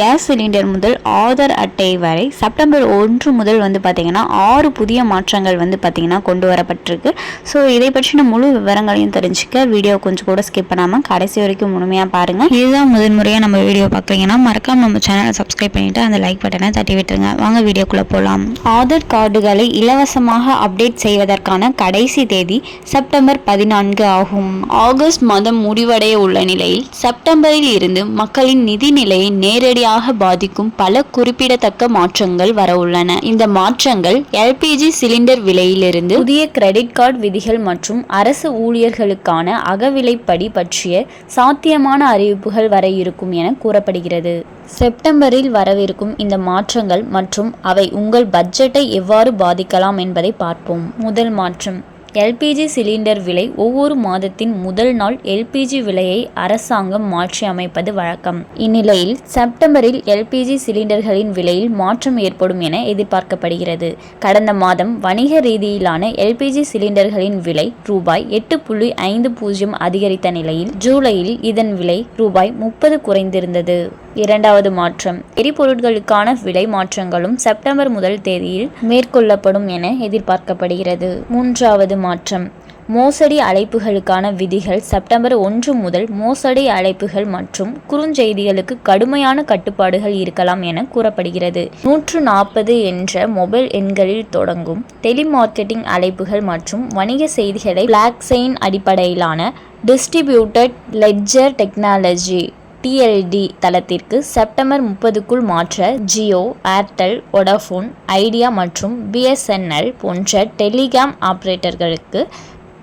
Gas cylinder முதல் ஆதார் அட்டை வரை செப்டம்பர் ஒன்று முதல் வந்து பார்த்திங்கன்னா ஆறு புதிய மாற்றங்கள் வந்து பார்த்திங்கன்னா கொண்டு வரப்பட்டிருக்கு. ஸோ இதை பற்றின முழு விவரங்களையும் தெரிஞ்சுக்க வீடியோ கொஞ்சம் கூட ஸ்கிப் பண்ணாமல் கடைசி வரைக்கும் முழுமையாக பாருங்கள் இதுதான் முதல் முறையாக நம்ம வீடியோ பார்க்குறீங்கன்னா மறக்காமல் நம்ம சேனலை சப்ஸ்கிரைப் பண்ணிவிட்டு அந்த லைக் பட்டனை தட்டி விட்டுருங்க. வாங்க வீடியோக்குள்ளே போகலாம் ஆதார் கார்டுகளை இலவசமாக அப்டேட் செய்வதற்கான கடைசி தேதி செப்டம்பர் பதினான்கு ஆகும். ஆகஸ்ட் மாதம் முடிவடைய உள்ள நிலையில் செப்டம்பரில் இருந்து மக்களின் நிதி நிலையை நேரடியாக பாதிக்கும் பல குறிப்பிடத்தக்க மாற்றங்கள் வர உள்ளன. இந்த மாற்றங்கள் எல்பிஜி சிலிண்டர் விலையிலிருந்து புதிய கிரெடிட் கார்டு விதிகள் மற்றும் அரசு ஊழியர்களுக்கான அகவிலைப்படி பற்றிய சாத்தியமான அறிவிப்புகள் வர இருக்கும் என கூறப்படுகிறது. செப்டம்பரில் வரவிருக்கும் இந்த மாற்றங்கள் மற்றும் அவை உங்கள் பட்ஜெட்டை எவ்வாறு பாதிக்கலாம் என்பதை பார்ப்போம். முதல் மாற்றம். எல்பிஜி சிலிண்டர் விலை ஒவ்வொரு மாதத்தின் முதல் நாள் எல்பிஜி விலையை அரசாங்கம் மாற்றி அமைப்பது வழக்கம். இந்நிலையில் செப்டம்பரில் எல்பிஜி சிலிண்டர்களின் விலையில் மாற்றம் ஏற்படும் என எதிர்பார்க்கப்படுகிறது. கடந்த மாதம் வணிக ரீதியிலான எல்பிஜி சிலிண்டர்களின் விலை ரூபாய் எட்டு புள்ளி ஐந்து பூஜ்ஜியம் அதிகரித்த நிலையில் ஜூலையில் இதன் விலை ரூபாய் முப்பது குறைந்திருந்தது. இரண்டாவது மாற்றம். எரிபொருட்களுக்கான விலை மாற்றங்களும் செப்டம்பர் முதல் தேதியில் மேற்கொள்ளப்படும் என எதிர்பார்க்கப்படுகிறது. மூன்றாவது மாற்றம். மோசடி அழைப்புகளுக்கான விதிகள் செப்டம்பர் ஒன்று முதல் மோசடி அழைப்புகள் மற்றும் குறுஞ்செய்திகளுக்கு கடுமையான கட்டுப்பாடுகள் இருக்கலாம் என கூறப்படுகிறது. நூற்று நாற்பது என்ற மொபைல் எண்களில் தொடங்கும் டெலிமார்க்கெட்டிங் அழைப்புகள் மற்றும் வணிக செய்திகளை பிளாக் செயின் அடிப்படையிலான டிஸ்ட்ரிபியூட்டட் லெட்ஜர் டெக்னாலஜி டிஎல்டி தளத்திற்கு செப்டம்பர் முப்பதுக்குள் மாற்ற ஜியோ ஏர்டெல் ஒடாஃபோன் ஐடியா மற்றும் பிஎஸ்என்எல் போன்ற டெலிகாம் ஆபரேட்டர்களுக்கு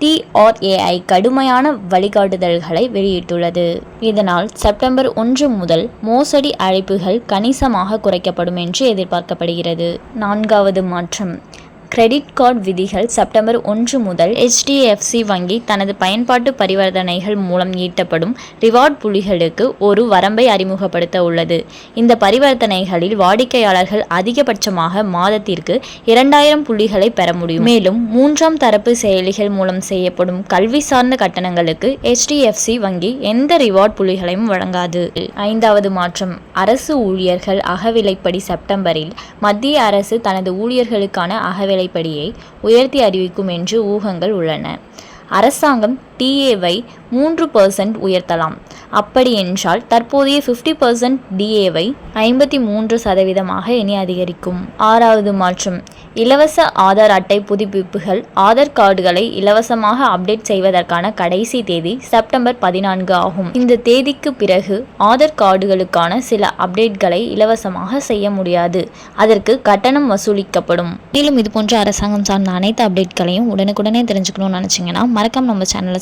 டிஆர்ஏஐ கடுமையான வழிகாட்டுதல்களை வெளியிட்டுள்ளது. இதனால் செப்டம்பர் ஒன்று முதல் மோசடி அழைப்புகள் கணிசமாக குறைக்கப்படும் என்று எதிர்பார்க்கப்படுகிறது. நான்காவது மாற்றம். கிரெடிட் கார்டு விதிகள் செப்டம்பர் ஒன்று முதல் ஹெச்டிஎஃப்சி வங்கி தனது பயன்பாட்டு பரிவர்த்தனைகள் மூலம் ஈட்டப்படும் ரிவார்ட் புள்ளிகளுக்கு ஒரு வரம்பை அறிமுகப்படுத்த உள்ளது. இந்த பரிவர்த்தனைகளில் வாடிக்கையாளர்கள் அதிகபட்சமாக மாதத்திற்கு இரண்டாயிரம் புள்ளிகளை பெற முடியும். மேலும் மூன்றாம் தரப்பு செயலிகள் மூலம் செய்யப்படும் கல்வி சார்ந்த கட்டணங்களுக்கு ஹெச்டிஎஃப்சி வங்கி எந்த ரிவார்ட் புள்ளிகளையும் வழங்காது. ஐந்தாவது மாற்றம். அரசு ஊழியர்கள் அகவிலைப்படி செப்டம்பரில் மத்திய அரசு தனது ஊழியர்களுக்கான அகவிலை விலைப்படியை உயர்த்தி அறிவிக்கும் என்று ஊகங்கள் உள்ளன. அரசாங்கம் டிஏவை மூன்று பர்சன்ட் உயர்த்தலாம். அப்படி என்றால் தற்போதைய ஃபிஃப்டி பர்சன்ட் டிஏவை ஐம்பத்தி மூன்று சதவீதமாக இனி அதிகரிக்கும். ஆறாவது மாற்றம். இலவச ஆதார் அட்டை புதுப்பிப்புகள் ஆதார் கார்டுகளை இலவசமாக அப்டேட் செய்வதற்கான கடைசி தேதி செப்டம்பர் பதினான்கு ஆகும். இந்த தேதிக்கு பிறகு ஆதார் கார்டுகளுக்கான சில அப்டேட்களை இலவசமாக செய்ய முடியாது. அதற்கு கட்டணம் வசூலிக்கப்படும். மேலும் இது போன்ற அரசாங்கம் சார்ந்த அனைத்து அப்டேட்களையும் உடனுக்குடனே தெரிஞ்சுக்கணும்னு நினச்சிங்கன்னா மறக்காம நம்ம சேனலை